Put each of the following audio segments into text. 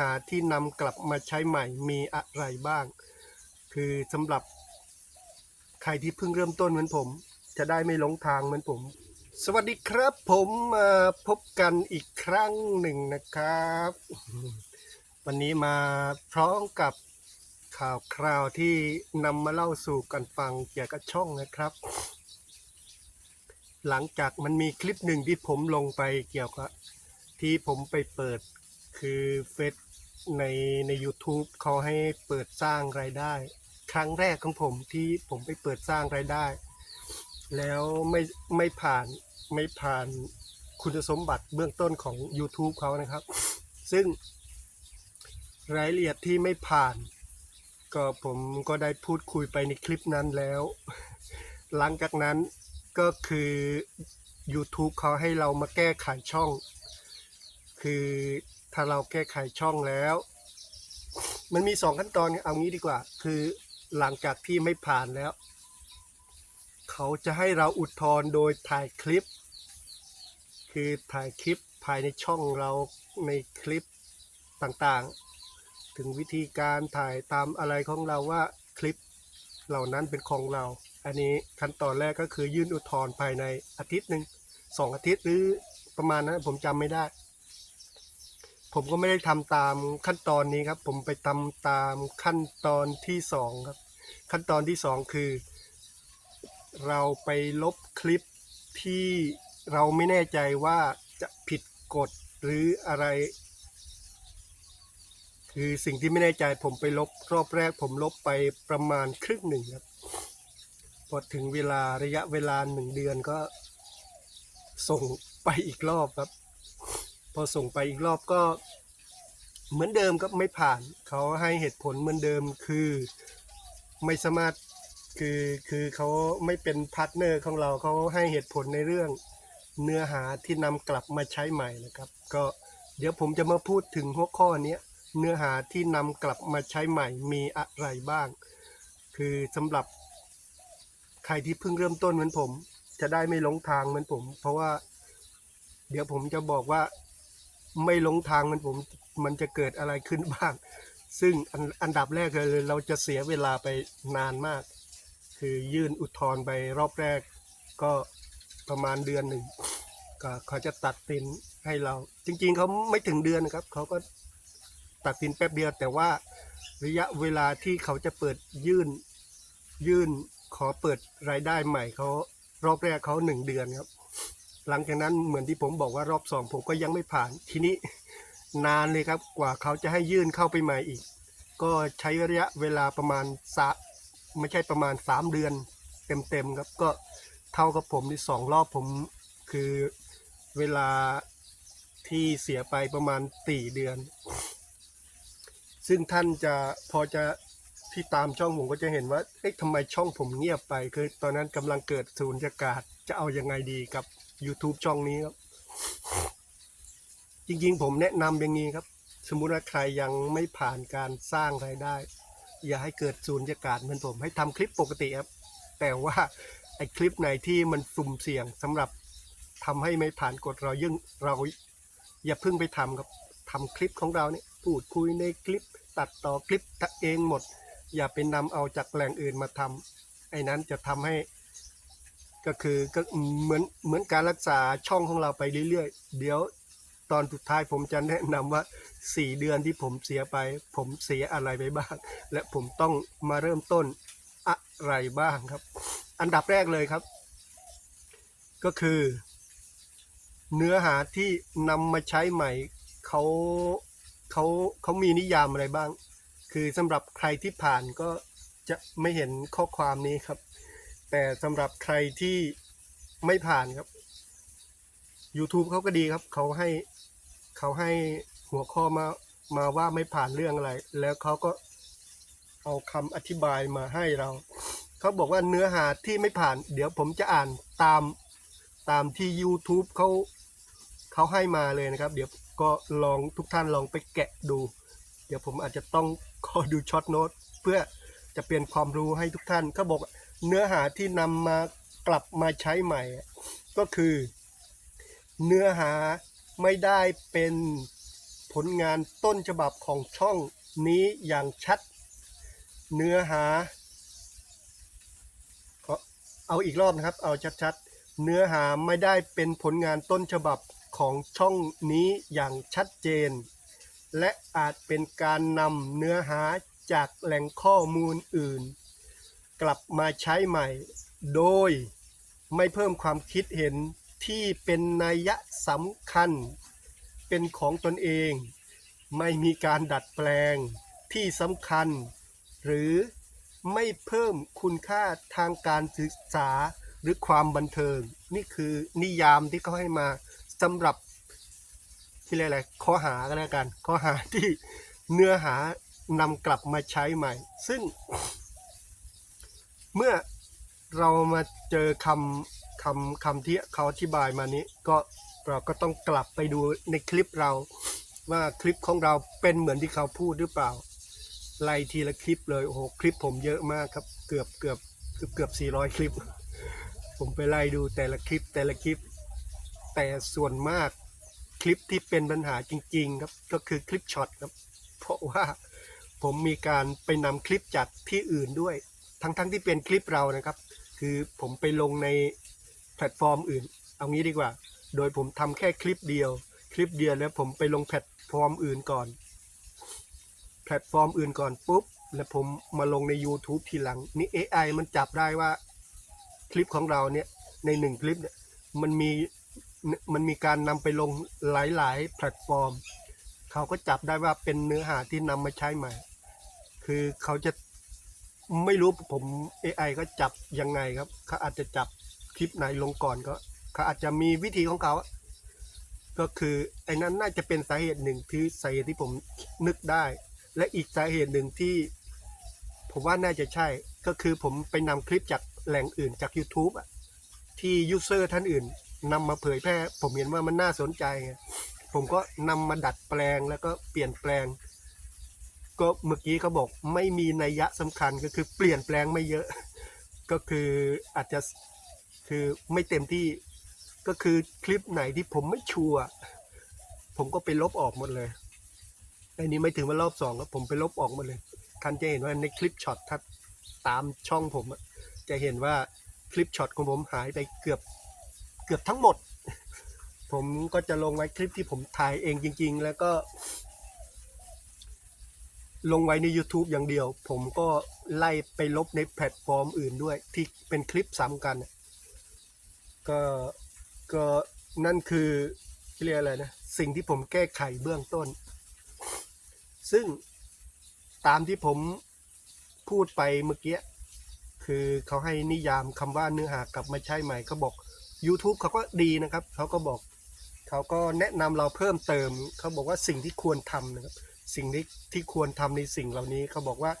หาที่นำกลับมาใช้ใหม่มีอะไรบ้าง คือสำหรับใครที่เพิ่งเริ่มต้นเหมือนผม จะได้ไม่หลงทางเหมือนผม สวัสดีครับ ผมมาพบกันอีกครั้งหนึ่งนะครับ วันนี้มาพร้อมกับข่าวคราวที่นำมาเล่าสู่กันฟังเกี่ยวกับช่องนะครับ หลังจากมันมีคลิปหนึ่งที่ผมลงไปเกี่ยวกับที่ผมไปเปิดคือเฟซ ในใน YouTube เขาให้เปิดสร้างรายได้ ครั้งแรกของผมที่ผมไปเปิดสร้างรายได้ แล้วไม่ไม่ผ่านไม่ผ่านคุณสมบัติเบื้องต้นของ YouTube เขานะครับ ซึ่งรายละเอียดที่ไม่ผ่าน ก็ผมก็ได้พูดคุยไปในคลิปนั้นแล้ว หลังจากนั้นก็คือ YouTube เขาให้เรามาแก้ไขช่อง คือ ถ้าเราแก้ไขช่องแล้ว มันมีสองขั้นตอนเอางี้ดีกว่า คือหลังจากที่ไม่ผ่านแล้ว เขาจะให้เราอุทธร์โดยถ่ายคลิป คือถ่ายคลิปภายในช่องเราในคลิปต่างๆ ถึงวิธีการถ่ายตามอะไรของเราว่าคลิปเหล่านั้นเป็นของเรา อันนี้ขั้นตอนแรกก็คือยื่นอุทธรณ์ภายในอาทิตย์หนึ่งสองอาทิตย์หรือประมาณนั้นผมจำไม่ได้ ผมก็ไม่ได้ทำตามขั้นตอนนี้ครับ ผมไปทำตามขั้นตอนที่สองครับ ขั้นตอนที่สองคือ เราไปลบคลิปที่เราไม่แน่ใจว่าจะผิดกฎหรืออะไร คือสิ่งที่ไม่แน่ใจผมไปลบรอบแรก ผมลบไปประมาณครึ่งหนึ่งครับพอถึงเวลาระยะเวลาหนึ่งเดือนก็ส่งไปอีกรอบครับ พอส่งไปอีกรอบก็เหมือนเดิมครับไม่ผ่าน เขาให้เหตุผลเหมือนเดิมคือไม่สามารถคือคือเขาไม่เป็นพาร์ทเนอร์ของเราเขาให้เหตุผลในเรื่องเนื้อหาที่นำกลับมาใช้ใหม่นะครับ ก็เดี๋ยวผมจะมาพูดถึงหัวข้อนี้เนื้อหาที่นำกลับมาใช้ใหม่มีอะไรบ้าง คือสำหรับใครที่เพิ่งเริ่มต้นเหมือนผม จะได้ไม่หลงทางเหมือนผม เพราะว่า เดี๋ยวผมจะบอกว่า ไม่หลงทางมันผมมันจะเกิดอะไรขึ้นบ้าง ซึ่งอันอันดับแรกเลยเราจะเสียเวลาไปนานมาก คือยื่นอุทธรณ์ไปรอบแรก ก็ประมาณเดือนหนึ่งก็เขาจะตัดสินให้เรา จริง ๆเขาไม่ถึงเดือนนะครับเขาก็ตัดสินแป๊บเดียวแต่ว่าระยะเวลาที่เขาจะเปิดยื่นยื่นขอเปิดรายได้ใหม่เขารอบแรกเขาหนึ่งเดือนครับ หลังจากนั้นเหมือนที่ผมบอกว่ารอบสองผมก็ยังไม่ผ่านทีนี้นานเลยครับกว่าเขาจะให้ยื่นเข้าไปใหม่อีก ก็ใช้ระยะเวลาประมาณสะไม่ใช่ประมาณสามเดือน เต็มๆครับก็เท่ากับผมที่สองรอบผมคือเวลาที่เสียไปประมาณสี่เดือน ซึ่งท่านจะพอจะที่ตามช่องผมก็จะเห็นว่า เอ๊ะทำไมช่องผมเงียบไป คือตอนนั้นกำลังเกิดศูนยากาศจะเอายังไงดีกับ YouTube ช่องนี้ครับ จริงๆ ผมแนะนำอย่างนี้ครับ สมมุติว่าใครยังไม่ผ่านการสร้างรายได้ อย่าให้เกิดศูนย์ากาศเหมือนผม ให้ทำคลิปปกติครับ แต่ว่าไอ้คลิปไหนที่มันสุ่มเสี่ยงสำหรับทำให้ไม่ผ่านกฎเรายิ่งเราอย่าเพิ่งไปทำครับทำคลิปของเราเนี่ยพูดคุยในคลิป ตัดต่อคลิปเองหมด อย่าไปนำเอาจากแหล่งอื่นมาทำไอ้นั้นจะทำให้ ก็คือก็เหมือนเหมือนการรักษาช่องของเราไปเรื่อยๆ เดี๋ยวตอนสุดท้ายผมจะแนะนำว่า 4 เดือนที่ผมเสียไป ผมเสียอะไรไปบ้าง และผมต้องมาเริ่มต้นอะไรบ้างครับ อันดับแรกเลยครับ ก็คือ เนื้อหาที่นำมาใช้ใหม่เขาเขาเขามีนิยามอะไรบ้าง คือสำหรับใครที่ผ่านก็จะไม่เห็นข้อความนี้ครับ แต่สำหรับใครที่ไม่ผ่านครับ YouTube เขาก็ดีครับ เขาให้เขาให้หัวข้อมามาว่าไม่ผ่านเรื่องอะไร แล้วเขาก็เอาคำอธิบายมาให้เรา เขาบอกว่าเนื้อหาที่ไม่ผ่าน เดี๋ยวผมจะอ่านตามตามที่ YouTube เขาเขาให้มาเลยนะครับ เดี๋ยวก็ลองทุกท่านลองไปแกะดู เดี๋ยวผมอาจจะต้องขอดูช็อตโน้ตเพื่อจะเปลี่ยนความรู้ให้ทุกท่านเขาบอก เนื้อหาที่นำมากลับมาใช้ใหม่ ก็คือ เนื้อหาไม่ได้เป็นผลงานต้นฉบับของช่องนี้อย่างชัด เนื้อหาเอาอีกรอบนะครับ เอาชัดๆ เนื้อหาไม่ได้เป็นผลงานต้นฉบับของช่องนี้อย่างชัดเจน และอาจเป็นการนำเนื้อหาจากแหล่งข้อมูลอื่น กลับมาใช้ใหม่ โดยไม่เพิ่มความคิดเห็นที่เป็นนัยสำคัญ เป็นของตนเอง ไม่มีการดัดแปลงที่สำคัญ หรือไม่เพิ่มคุณค่าทางการศึกษาหรือความบันเทิง นี่คือนิยามที่เขาให้มาสำหรับที่เรียกอะไรข้อหากันแล้วกันข้อหาที่เนื้อหานำกลับมาใช้ใหม่ ซึ่ง เมื่อเรามาเจอคำคำคำที่เขาอธิบายมานี้ ก็เราก็ต้องกลับไปดูในคลิปเรา ว่าคลิปของเราเป็นเหมือนที่เขาพูดหรือเปล่าไล่ทีละคลิปเลยโอ้โหคลิปผมเยอะมากครับ เกือบเกือบเกือบเกือบ400 คลิป ผมไปไล่ดูแต่ละคลิปแต่ละคลิป แต่ส่วนมากคลิปที่เป็นปัญหาจริง ๆ ครับ ก็คือคลิปช็อตครับ เพราะว่าผมมีการไปนำคลิปจากที่อื่นด้วย ทั้งๆที่เป็นคลิปเรานะครับ คือผมไปลงในแพลตฟอร์มอื่น เอางี้ดีกว่า โดยผมทำแค่คลิปเดียว คลิปเดียวแล้วผมไปลงแพลตฟอร์มอื่นก่อน แพลตฟอร์มอื่นก่อนปุ๊บ แล้วผมมาลงใน YouTube ทีหลัง นี่ AI มันจับได้ว่าคลิปของเราเนี่ยในหนึ่งคลิปเนี่ยมันมีมันมีการนำไปลงหลาย ๆ แพลตฟอร์ม เขาก็จับได้ว่าเป็นเนื้อหาที่นำมาใช้ใหม่ คือเขาจะ ไม่รู้ผม AI ก็จับยังไงครับเขาอาจจะจับคลิปไหนลงก่อนก็เขาอาจจะมีวิธีของเขาอะก็คือไอ้นั้นน่าจะเป็นสาเหตุหนึ่งที่สาเหตุที่ผมนึกได้ และอีกสาเหตุหนึ่งที่ ผมว่าน่าจะใช่ ก็คือผมไปนำคลิปจากแหล่งอื่นจาก YouTube อะที่ยูเซอร์ท่านอื่นนำมาเผยแพร่ ผมเห็นว่ามันน่าสนใจไงผมก็นำมาดัดแปลงแล้วก็เปลี่ยนแปลง ก็เมื่อกี้เขาบอกไม่มีนัยยะสำคัญก็คือเปลี่ยนแปลงไม่เยอะ ก็คืออาจจะคือไม่เต็มที่ก็คือคลิปไหนที่ผมไม่ชัวร์ผมก็ไปลบออกหมดเลยอันนี้ไม่ถึงว่ารอบสองครับผมไปลบออกหมดเลยท่านจะเห็นว่าในคลิปช็อตถ้าตามช่องผมจะเห็นว่าคลิปช็อตของผมหายไปเกือบเกือบทั้งหมด ผมก็จะลงไว้คลิปที่ผมถ่ายเองจริง ๆ แล้วก็ ลงไว้ใน YouTube อย่างเดียว ผมก็ไล่ไปลบในแพลตฟอร์มอื่นด้วย ที่เป็นคลิปซ้ำกัน ก็ก็นั่นคือเรียกอะไรนะ สิ่งที่ผมแก้ไขเบื้องต้น ซึ่งตามที่ผมพูดไปเมื่อกี้คือเขาให้นิยามคำว่าเนื้อหากลับมาใช้ใหม่เขาบอก YouTube เขาก็ดีนะครับ เขาก็บอก เขาก็แนะนำเราเพิ่มเติม เขาบอกว่าสิ่งที่ควรทำนะครับ สิ่งที่ที่ควรทำในสิ่งเหล่านี้เขาบอกว่า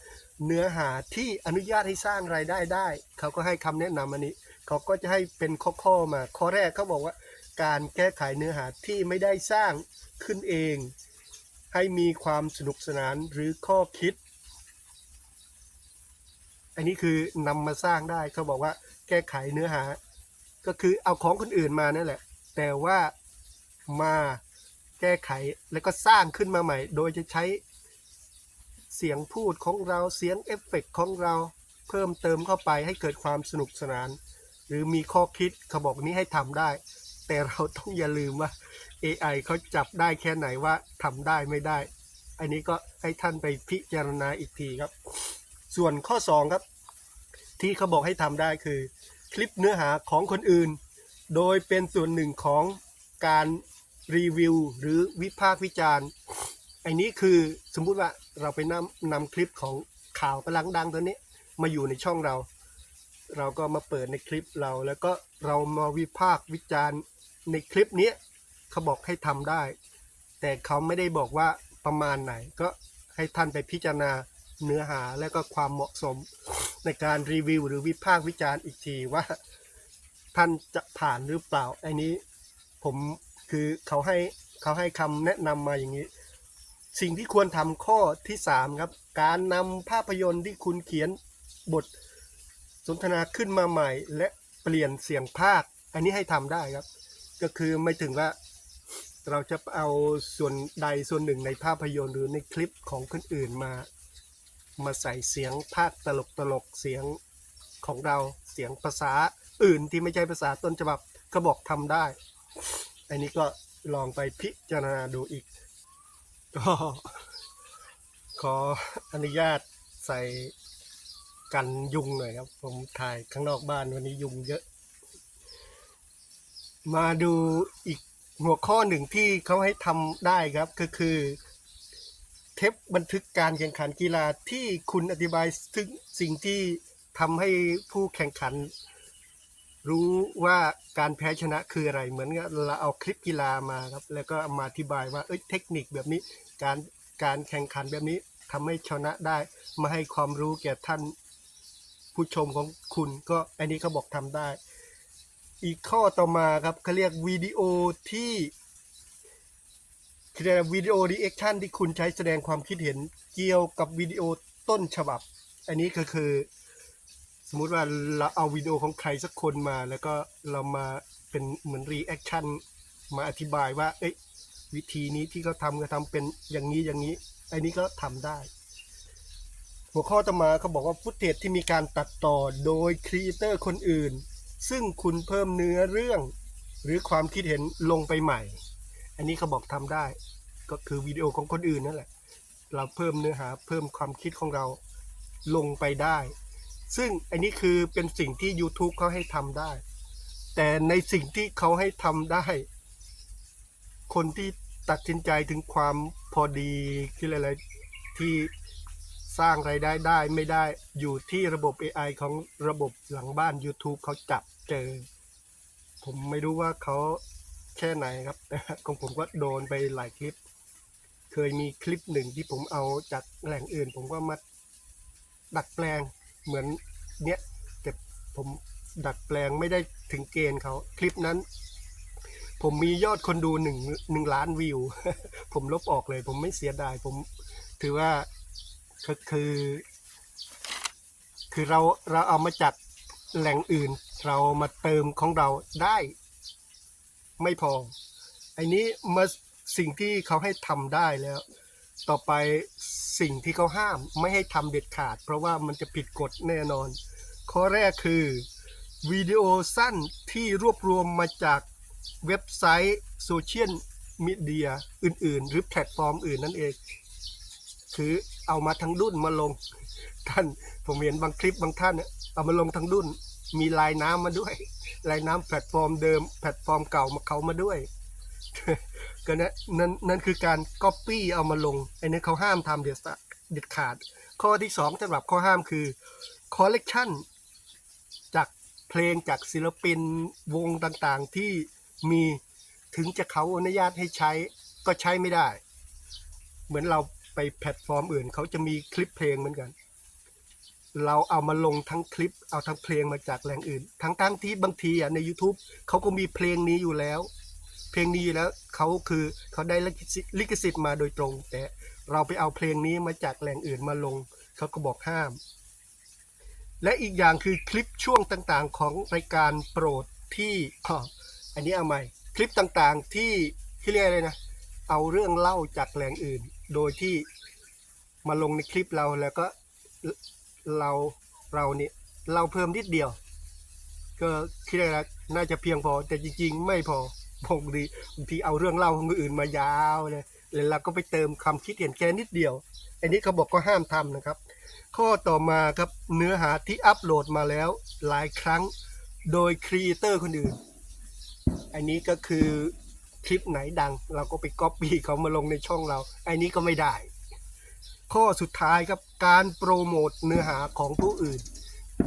เนื้อหาที่อนุญาตให้สร้างรายได้ได้ เขาก็ให้คำแนะนำอันนี้เขาก็จะให้เป็นข้อๆมา ข้อแรกเขาบอกว่าการแก้ไขเนื้อหาที่ไม่ได้สร้างขึ้นเอง ให้มีความสนุกสนานหรือข้อคิด อันนี้คือนำมาสร้างได้เขาบอกว่าแก้ไขเนื้อหา ก็คือเอาของคนอื่นมานั่นแหละ แต่ว่ามา ก้ไขแล้วก็สร้างขึ้นมาใหม่ โดยจะใช้เสียงพูดของเราเสียงเอฟเฟกต์ของเราเพิ่มเติมเข้าไปให้เกิดความสนุกสนาน หรือมีข้อคิดเขาบอกนี้ให้ทำได้ แต่เราต้องอย่าลืมว่า AI เขาจับได้แค่ไหนว่าทำได้ไม่ได้ อันนี้ก็ให้ท่านไปพิจารณาอีกทีครับ ส่วนข้อ 2 ครับ ที่เขาบอกให้ทำได้คือ คลิปเนื้อหาของคนอื่น โดยเป็นส่วนหนึ่งของการ รีวิวหรือวิพากษ์วิจารณ์ไอ้นี้คือสมมุติว่าเราไปนำนำคลิปของข่าวกำลังดังตัวนี้มาอยู่ในช่องเรา เราก็มาเปิดในคลิปเรา แล้วก็เรามาวิพากษ์วิจารณ์ในคลิปนี้เขาบอกให้ทำได้ แต่เขาไม่ได้บอกว่าประมาณไหน ก็ให้ท่านไปพิจารณาเนื้อหาและก็ความเหมาะสมในการรีวิวหรือวิพากษ์วิจารณ์อีกทีว่า ท่านจะผ่านหรือเปล่าไอ้นี้ผม คือเขาให้เขาให้คำแนะนำมาอย่างนี้ สิ่งที่ควรทำข้อที่สามครับ การนำภาพยนตร์ที่คุณเขียนบทสนทนาขึ้นมาใหม่ และเปลี่ยนเสียงภาค อันนี้ให้ทำได้ครับ ก็คือไม่ถึงว่าเราจะเอาส่วนใดส่วนหนึ่งในภาพยนตร์หรือในคลิปของคนอื่นมา มาใส่เสียงภาคตลกตลกๆเสียงของเราเสียงภาษาอื่นที่ไม่ใช่ภาษาต้นฉบับก็บอกทำได้ อันนี้ก็ลองไปพิจารณาดูอีก ก็ขออนุญาตใส่กันยุงหน่อยครับ ผมถ่ายข้างนอกบ้านวันนี้ยุงเยอะ มาดูอีกหัวข้อหนึ่งที่เขาให้ทำได้ครับก็คือเทปบันทึกการแข่งขันกีฬาที่คุณอธิบายถึงสิ่งที่ทำให้ผู้แข่งขัน รู้ว่าการแพ้ชนะคืออะไร เหมือนกับเราเอาคลิปกีฬามาครับ แล้วก็ามาอธิบายว่าเอ้ยเทคนิคแบบนี้ การการแข่งขันแบบนี้ทำให้ชนะได้ มาให้ความรู้แก่ท่านผู้ชมของคุณ ก็อันนี้เขาบอกทำได้ อีกข้อต่อมาครับเขาเรียกวิดีโอที่คือวิดีโอรีแอคชั่นที่คุณใช้แสดงความคิดเห็นเกี่ยวกับวิดีโอต้นฉบับ อันนี้ก็คือ มมุติว่าเราเอาวิดีโอของใครสักคนมา แล้วก็เรามาเป็นเหมือนรีแอคชั่นมาอธิบายว่า เอ้ยวิธีนี้ที่เขาทำก็ทำเป็นอย่างนี้อย่างนี้ไอันนี้ก็ทำได้ หัวข้อต่อมาเขาบอกว่าฟุตเทจที่มีการตัดต่อโดยครีเอเตอร์คนอื่น ซึ่งคุณเพิ่มเนื้อเรื่อง หรือความคิดเห็นลงไปใหม่ อันนี้เขาบอกทำได้ ก็คือวิดีโอของคนอื่นนั่นแหละ เราเพิ่มเนื้อหาเพิ่มความคิดของเราลงไปได้ ซึ่งอันนี้คือเป็นสิ่งที่ YouTube เขาให้ทำได้ แต่ในสิ่งที่เขาให้ทำได้ คนที่ตัดสินใจถึงความพอดีคืออะไรที่สร้างไรายได้ได้ไม่ได้อยู่ที่ระบบ AI ของระบบหลังบ้าน YouTube เขาจับเจอ ผมไม่รู้ว่าเขาแค่ไหนครับ แต่ของผมก็โดนไปหลายคลิป เคยมีคลิปหนึ่งที่ผมเอาจากแหล่งอื่น ผมก็มาดัดแปลง เหมือนเนี้ยแต่ผมดัดแปลงไม่ได้ถึงเกณฑ์เขาคลิปนั้น ผมมียอดคนดูหนึ่งหนึ่งล้านวิว ผมลบออกเลย ผมไม่เสียดาย ผมถือว่าก็คือ คือเราเราเอามาจากแหล่งอื่น เรามาเติมของเราได้ ไม่พอไอ้นี้มาสิ่งที่เขาให้ทำได้แล้ว ต่อไปสิ่งที่เขาห้ามไม่ให้ทำเด็ดขาด เพราะว่ามันจะผิดกฎแน่นอน ข้อแรกคือวิดีโอสั้นที่รวบรวมมาจากเว็บไซต์โซเชียลมีเดียอื่น ๆ หรือแพลตฟอร์มอื่นนั่นเอง คือเอามาทั้งดุนมาลง ท่านผมเห็นบางคลิปบางท่านเอามาลงทั้งดุนมีลายน้ำมาด้วย ลายน้ำแพลตฟอร์มเดิม แพลตฟอร์มเก่ามาเขามาด้วย ก็นะนั่นนั่นคือการก๊อปปี้เอามาลงไอ้นี่เขาห้ามทำเด็ดขาดเด็ดขาด ข้อที่สองสำหรับข้อห้ามคือคอลเลกชันจากเพลงจากศิลปินวงต่างๆที่มีถึงจะเขาอนุญาตให้ใช้ก็ใช้ไม่ได้ เหมือนเราไปแพลตฟอร์มอื่น เขาจะมีคลิปเพลงเหมือนกัน เราเอามาลงทั้งคลิป เอาทั้งเพลงมาจากแหล่งอื่น ทั้งทั้งๆที่บางทีอะใน YouTube เขาก็มีเพลงนี้อยู่แล้ว เพลงนี้อยู่แล้วเขาคือเขาได้ลิขสิทธิ์มาโดยตรง แต่เราไปเอาเพลงนี้มาจากแหล่งอื่นมาลงเขาก็บอกห้าม และอีกอย่างคือคลิปช่วงต่างๆ ของรายการโปรดที่อ้ออันนี้เอาใหม่คลิปต่างๆที่ที่เรียกอะไรนะเอาเรื่องเล่าจากแหล่งอื่น โดยที่มาลงในคลิปเราแล้วก็เราเราเนี่ยเราเพิ่มนิดเดียว ก็คิดว่าน่าจะเพียงพอแต่จริงๆ ไม่พอ บางทีบางทีเอาเรื่องเล่าของคนอื่นมายาวเลยแล้วเราก็ไปเติมคำคิดเห็นแค่นิดเดียว อันนี้เขาบอกก็ห้ามทำนะครับ ข้อต่อมาครับเนื้อหาที่อัปโหลดมาแล้วหลายครั้งโดยครีเอเตอร์คนอื่น อันนี้ก็คือคลิปไหนดัง เราก็ไปก๊อปปี้เขามาลงในช่องเรา อันนี้ก็ไม่ได้ ข้อสุดท้ายครับการโปรโมทเนื้อหาของผู้อื่น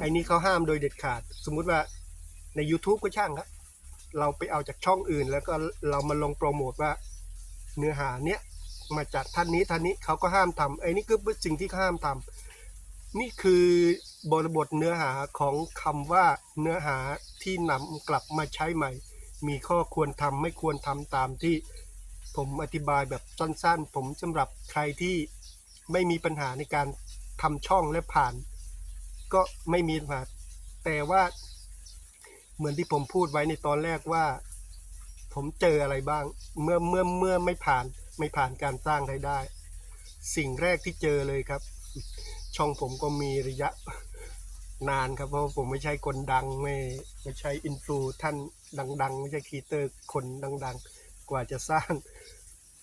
อันนี้เขาห้ามโดยเด็ดขาด สมมุติว่าใน YouTube ก็ช่างครับ เราไปเอาจากช่องอื่น แล้วก็เรามาลงโปรโมทว่าเนื้อหาเนี้ยมาจากท่านนี้ท่านนี้เขาก็ห้ามทำไอ้นี่คือสิ่งที่เขาห้ามทำนี่คือบริบทเนื้อหาของคำว่าเนื้อหาที่นำกลับมาใช้ใหม่ มีข้อควรทำไม่ควรทำตามที่ผมอธิบายแบบสั้นๆ ผมสำหรับใครที่ไม่มีปัญหาในการทำช่องและผ่าน ก็ไม่มีปัญหาแต่ว่า เหมือนที่ผมพูดไว้ในตอนแรกว่า ผมเจออะไรบ้าง เมื่อเมื่อเมื่อไม่ผ่านไม่ผ่านการสร้างรายได้ สิ่งแรกที่เจอเลยครับ ช่องผมก็มีระยะนานครับเพราะผมไม่ใช่คนดังไม่ไม่ใช่อินฟลูท่านดัง ๆ ไม่ใช่คีเตอร์คนดัง ๆ กว่าจะสร้าง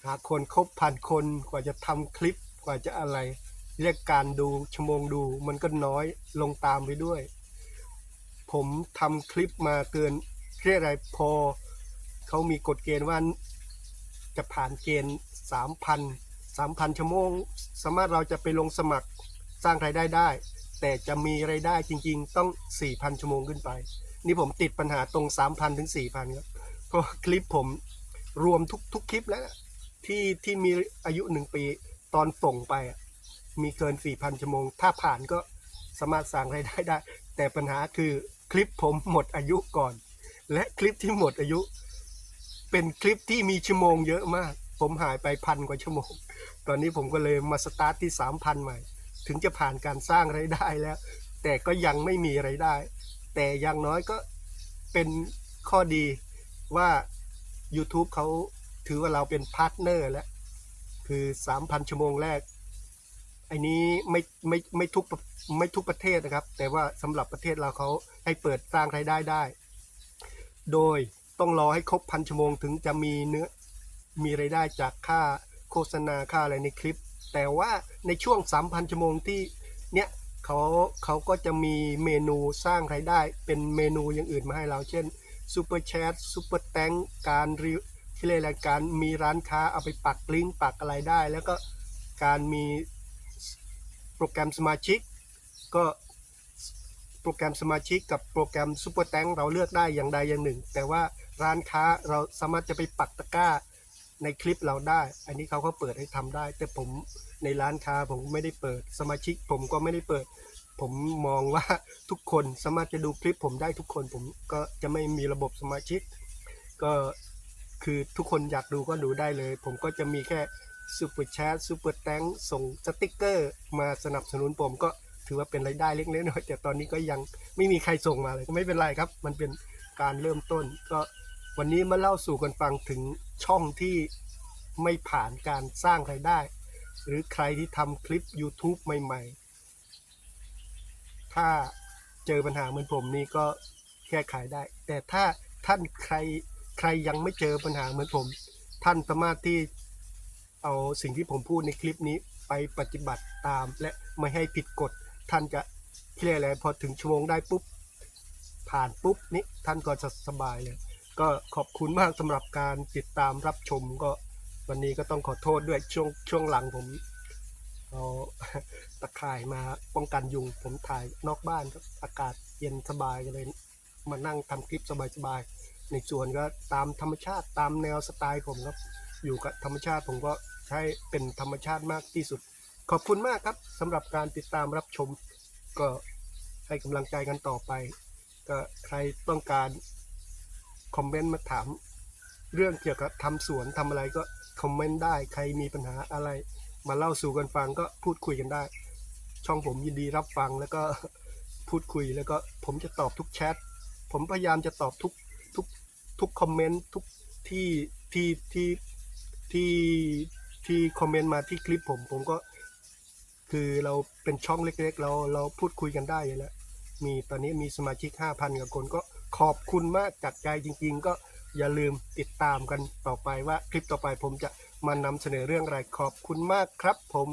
หาคนครบพันคนกว่าจะทำคลิปกว่าจะอะไร เรียกการดูชั่วโมงดู มันก็น้อยลงตามไปด้วย ผมทำคลิปมาเกินเรียกอะไรพอเขามีกฎเกณฑ์ว่าจะผ่านเกณฑ์สามพันสามพันชั่วโมง สามารถเราจะไปลงสมัครสร้างรายได้ได้ แต่จะมีรายได้จริง ๆ ต้อง 4,000 ชั่วโมงขึ้นไป นี่ผมติดปัญหาตรง 3,000 ถึง 4,000 ครับ เพราะคลิปผมรวมทุกทุกคลิปแล้ว ที่ที่มีอายุหนึ่งปีตอนส่งไป มีเกิน 4,000 ชั่วโมง ถ้าผ่านก็สามารถสร้างรายได้ได้ แต่ปัญหาคือ คลิปผมหมดอายุก่อน และคลิปที่หมดอายุ เป็นคลิปที่มีชั่วโมงเยอะมาก ผมหายไปพันกว่าชั่วโมง ตอนนี้ผมก็เลยมาสตาร์ทที่3,000ใหม่ ถึงจะผ่านการสร้างไรายได้แล้ว แต่ก็ยังไม่มีไรายได้ แต่อย่างน้อยก็เป็นข้อดีว่า YouTube เขาถือว่าเราเป็นพาร์ทเนอร์แล้ว คือ 3,000 ชั่วโมงแรก ไอ้นี้ไม่ไม่ไม่ทุกไม่ทุกประเทศนะครับ แต่ว่าสำหรับประเทศเราเขาให้เปิดสร้างรายได้ได้ โดยต้องรอให้ครบพันชั่วโมงถึงจะมีเนื้อมีรายได้จากค่าโฆษณาค่าอะไรในคลิป แต่ว่าในช่วง 3,000 ชั่วโมงที่เนี้ยเขาเขาก็จะมีเมนูสร้างรายได้ เป็นเมนูอย่างอื่นมาให้เรา เช่นซูเปอร์แชทซูเปอร์แตงการรีที่เรียกอะไรการมีร้านค้าเอาไปปักลิงก์ปักอะไรได้ แล้วก็การมี รแกรมสมาชิก ก็โปรแกรมสมาชิกกับโปรแกรมซูเปอร์แตงเราเลือกได้อย่างใดอย่างหนึ่ง แต่ว่าร้านค้าเราสามารถจะไปปักตะกร้าในคลิปเราได้ อันนี้เขาก็เปิดให้ทำได้ แต่ผมในร้านค้าผมไม่ได้เปิดสมาชิก ผมก็ไม่ได้เปิด ผมมองว่าทุกคนสามารถจะดูคลิปผมได้ทุกคน ผมก็จะไม่มีระบบสมาชิก ก็คือทุกคนอยากดูก็ดูได้เลย ผมก็จะมีแค่ ซูเปอร์แชทซูเปอร์แตงส่งสติกเกอร์ มาสนับสนุนผมก็ถือว่าเป็นรายได้เล็กๆน้อยๆแต่ตอนนี้ก็ยังไม่มีใครส่งมาเลยก็ไม่เป็นไรครับ มันเป็นการเริ่มต้น ก็วันนี้มาเล่าสู่กันฟังถึงช่องที่ไม่ผ่านการสร้างรายได้ หรือใครที่ทำคลิป YouTube ใหม่ ๆ ถ้าเจอปัญหาเหมือนผมนี่ก็แก้ไขได้ แต่ถ้าท่านใครใครยังไม่เจอปัญหาเหมือนผม ท่านสามารถที่ เอาสิ่งที่ผมพูดในคลิปนี้ไปปฏิบัติตาม และไม่ให้ผิดกฎ ท่านจะเคลียร์อะไรพอถึงชั่วโมงได้ปุ๊บ ผ่านปุ๊บนี่ท่านก็จะสบายเลยก็ขอบคุณมากสำหรับการติดตามรับชมก็วันนี้ก็ต้องขอโทษด้วยช่วงช่วงหลังผมเอาตะข่ายมาป้องกันยุง ผมถ่ายนอกบ้านครับอากาศเย็นสบายก็เลย มานั่งทำคลิปสบายๆในสวนก็ตามธรรมชาติตามแนวสไตล์ผมครับ อยู่กับธรรมชาติผมก็ ใช้เป็นธรรมชาติมากที่สุด ขอบคุณมากครับสำหรับการติดตามรับชม ก็ให้กำลังใจกันต่อไป ก็ใครต้องการคอมเมนต์มาถาม เรื่องเกี่ยวกับทำสวนทำอะไรก็คอมเมนต์ได้ใครมีปัญหาอะไร มาเล่าสู่กันฟังก็พูดคุยกันได้ ช่องผมยินดีรับฟังแล้วก็พูดคุยแล้วก็ผมจะตอบทุกแชทผมพยายามจะตอบทุกทุกทุกคอมเมนต์ทุกที่ที่ที่ที่ ที่คอมเมนต์มาที่คลิปผม ผมก็ คือเราเป็นช่องเล็ก ๆ เราเราพูดคุยกันได้อยู่แล้วมีตอนนี้มีสมาชิก 5,000กว่าคนก็ขอบคุณมากจากใจจริง ๆ ก็อย่าลืมติดตามกันต่อไปว่าคลิปต่อไปผมจะมานำเสนอเรื่องอะไรขอบคุณมากครับผม